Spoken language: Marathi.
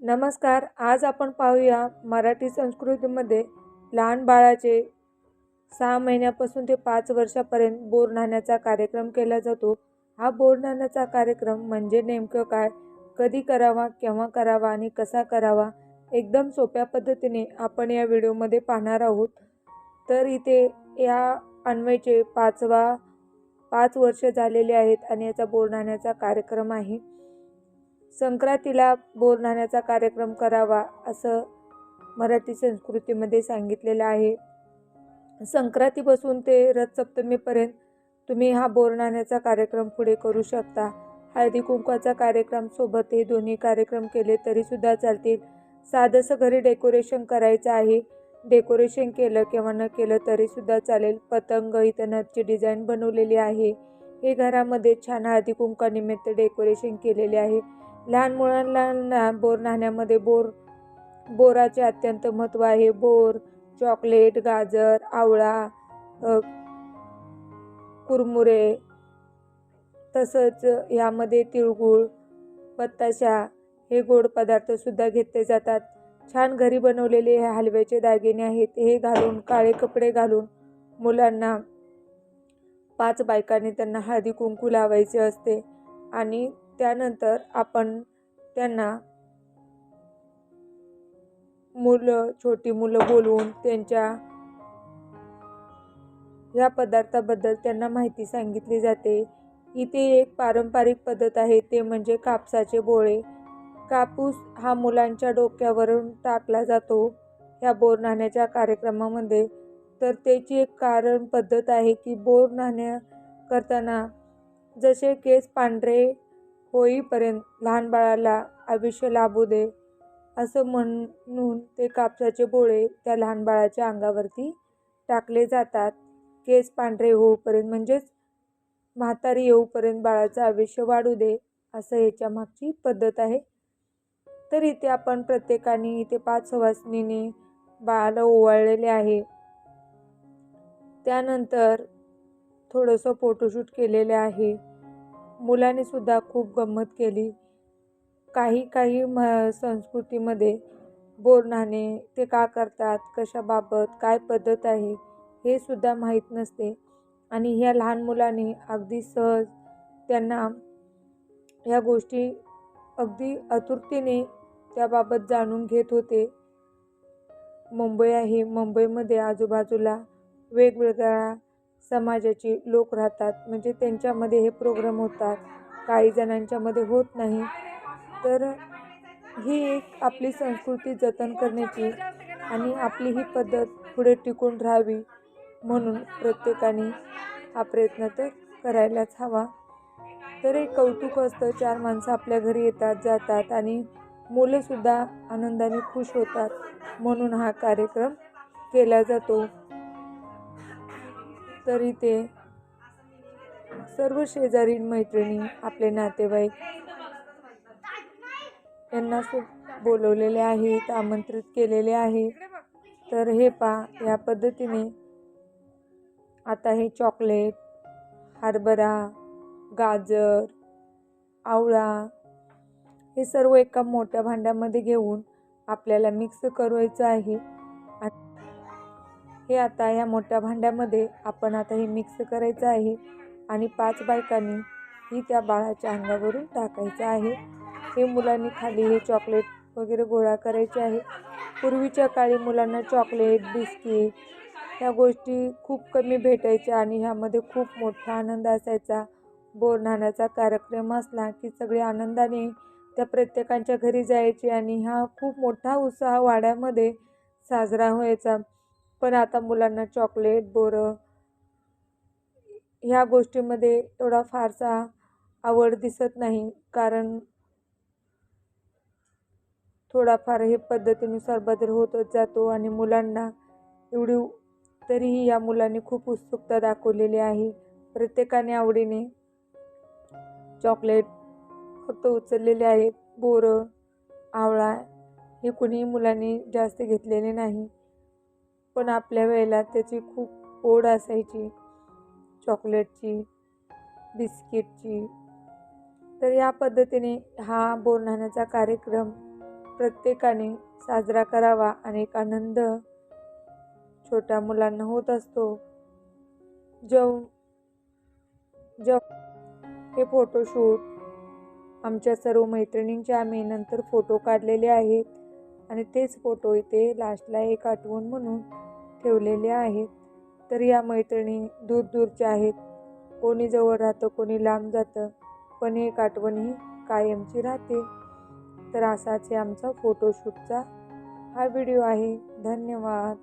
नमस्कार आज आपण पाहूया मराठी संस्कृतीमध्ये लहान बाळाचे सहा महिन्यापासून ते पाच वर्षापर्यंत बोर नाण्याचा कार्यक्रम केला जातो. हा बोर नाण्याचा कार्यक्रम म्हणजे नेमकं काय? कधी करावा केव्हा करावा आणि कसा करावा? एकदम सोप्या पद्धतीने आपण या व्हिडिओमध्ये पाहणार आहोत. तर इथे या अन्वयचे पाचवा पाच वर्ष झालेले आहेत आणि याचा बोर नाण्याचा कार्यक्रम आहे. संक्रांतीला बोरनाण्याचा कार्यक्रम करावा असं मराठी संस्कृतीमध्ये सांगितलेलं आहे. संक्रांतीपासून ते रथसप्तमीपर्यंत तुम्ही हा बोरनाण्याचा कार्यक्रम पुढे करू शकता. हळदी कुंकवाचा कार्यक्रम सोबत हे दोन्ही कार्यक्रम केले तरीसुद्धा चालतील. साधंसं घरी डेकोरेशन करायचं आहे. डेकोरेशन केलं किंवा न केलं तरीसुद्धा चालेल. पतंग इथं नथची डिझाईन बनवलेली आहे. हे घरामध्ये छान हळदी कुंकानिमित्त डेकोरेशन केलेले आहे. लहान मुलांना बोर नाण्यामध्ये बोर बोराचे अत्यंत महत्त्व आहे. बोर चॉकलेट गाजर आवळा कुरमुरे तसंच यामध्ये तिळगुळ बत्ताशा हे गोड पदार्थसुद्धा घेतले जातात. छान घरी बनवलेले हे हलव्याचे दागिने आहेत. हे घालून काळे कपडे घालून मुलांना पाच बायकांनी त्यांना हळदी कुंकू लावायचे असते आणि त्यानंतर आपण त्यांना मुलं छोटी मुलं बोलवून त्यांच्या ह्या पदार्थाबद्दल त्यांना माहिती सांगितली जाते. इथे एक पारंपरिक पद्धत आहे ते म्हणजे कापसाचे बोळे. कापूस हा मुलांच्या डोक्यावरून टाकला जातो. ह्या बोर नाण्याच्या कार्यक्रमामध्ये तर त्याची एक कारण पद्धत आहे की बोर नाण्या करताना जसे केस पांढरे होईपर्यंत लहान बाळाला आयुष्य लाभू दे असं म्हणून ते कापसाचे बोळे त्या लहान बाळाच्या अंगावरती टाकले जातात. केस पांढरे होऊपर्यंत म्हणजेच म्हातारी येऊपर्यंत बाळाचं आयुष्य वाढू दे असं याच्या मागची पद्धत आहे. तर इथे आपण प्रत्येकाने इथे पाच सुवासनीने बाळाला ओवाळलेले आहे. त्यानंतर थोडंसं फोटोशूट केलेले आहे. मुलाने सुद्धा खूप गंमत केली. काही काही म संस्कृतीमध्ये बोर ते का करतात कशाबाबत काय पद्धत आहे हे सुद्धा माहीत नसते. आणि ह्या लहान मुलांनी अगदी सहज त्यांना ह्या गोष्टी अगदी आतुरतेने त्याबाबत जाणून घेत होते. मुंबई आहे मुंबईमध्ये आजूबाजूला वेगवेगळ्या समाजाची लोक राहतात. म्हणजे त्यांच्यामध्ये हे प्रोग्राम होतात. काही जणांच्यामध्ये होत नाही. तर ही एक आपली संस्कृती जतन करण्याची आणि आपली ही पद्धत पुढे टिकून राहावी म्हणून प्रत्येकाने हा प्रयत्न तर करायलाच हवा. तर एक कौतुक असतं. चार माणसं आपल्या घरी येतात जातात आणि मुलंसुद्धा आनंदाने खुश होतात म्हणून हा कार्यक्रम केला जातो. तरी ते सर्व शेजारी मैत्रिणी आपले नातेवाईक यांना बोलवलेले आहेत आमंत्रित केलेले आहे. तर हे पा या पद्धतीने आता हे चॉकलेट हरभरा गाजर आवळा हे सर्व एका मोठ्या भांड्यामध्ये घेऊन आपल्याला मिक्स करायचं आहे. हे आता ह्या मोठ्या भांड्यामध्ये आपण आता हे मिक्स करायचं आहे. आणि पाच बायकांनी ही त्या बाळाच्या अंगावरून टाकायचं आहे. हे मुलांनी खाली हे चॉकलेट वगैरे गोळा करायचे आहे. पूर्वीच्या काळी मुलांना चॉकलेट बिस्किट ह्या गोष्टी खूप कमी भेटायच्या आणि ह्यामध्ये खूप मोठा आनंद असायचा. बोर नाहण्याचा कार्यक्रम असला की सगळे आनंदाने त्या प्रत्येकांच्या घरी जायचे आणि हा खूप मोठा उत्साह वाड्यामध्ये साजरा व्हायचा. पण आता मुलांना चॉकलेट बोरं ह्या गोष्टीमध्ये एवढा फारसा आवड दिसत नाही. कारण थोडाफार हे पद्धतीनुसार बदल होतच जातो आणि मुलांना एवढी तरीही या मुलांनी खूप उत्सुकता दाखवलेली आहे. प्रत्येकाने आवडीने चॉकलेट फक्त उचललेले आहेत. बोरं आवळा हे कुणीही मुलांनी जास्त घेतलेले नाही. पण आपल्या वेळेला त्याची खूप ओढ असायची. चॉकलेटची बिस्किटची. तर या पद्धतीने हा बोरणाण्याचा कार्यक्रम प्रत्येकाने साजरा करावा आणि एक आनंद छोट्या मुलांना होत असतो. जेव जेव हे फोटोशूट आमच्या सर्व मैत्रिणींचे आम्ही नंतर फोटो काढलेले आहेत. आणि तेच फोटो इथे लास्टला एक आठवण म्हणून ठेवलेले आहेत. तर या मैत्रिणी दूर दूरच्या आहेत. कोणी जवळ राहतं कोणी लांब जातं पण एक आठवण ही कायमची राहते. तर असाच आहे आमचा फोटोशूटचा हा व्हिडिओ आहे. धन्यवाद.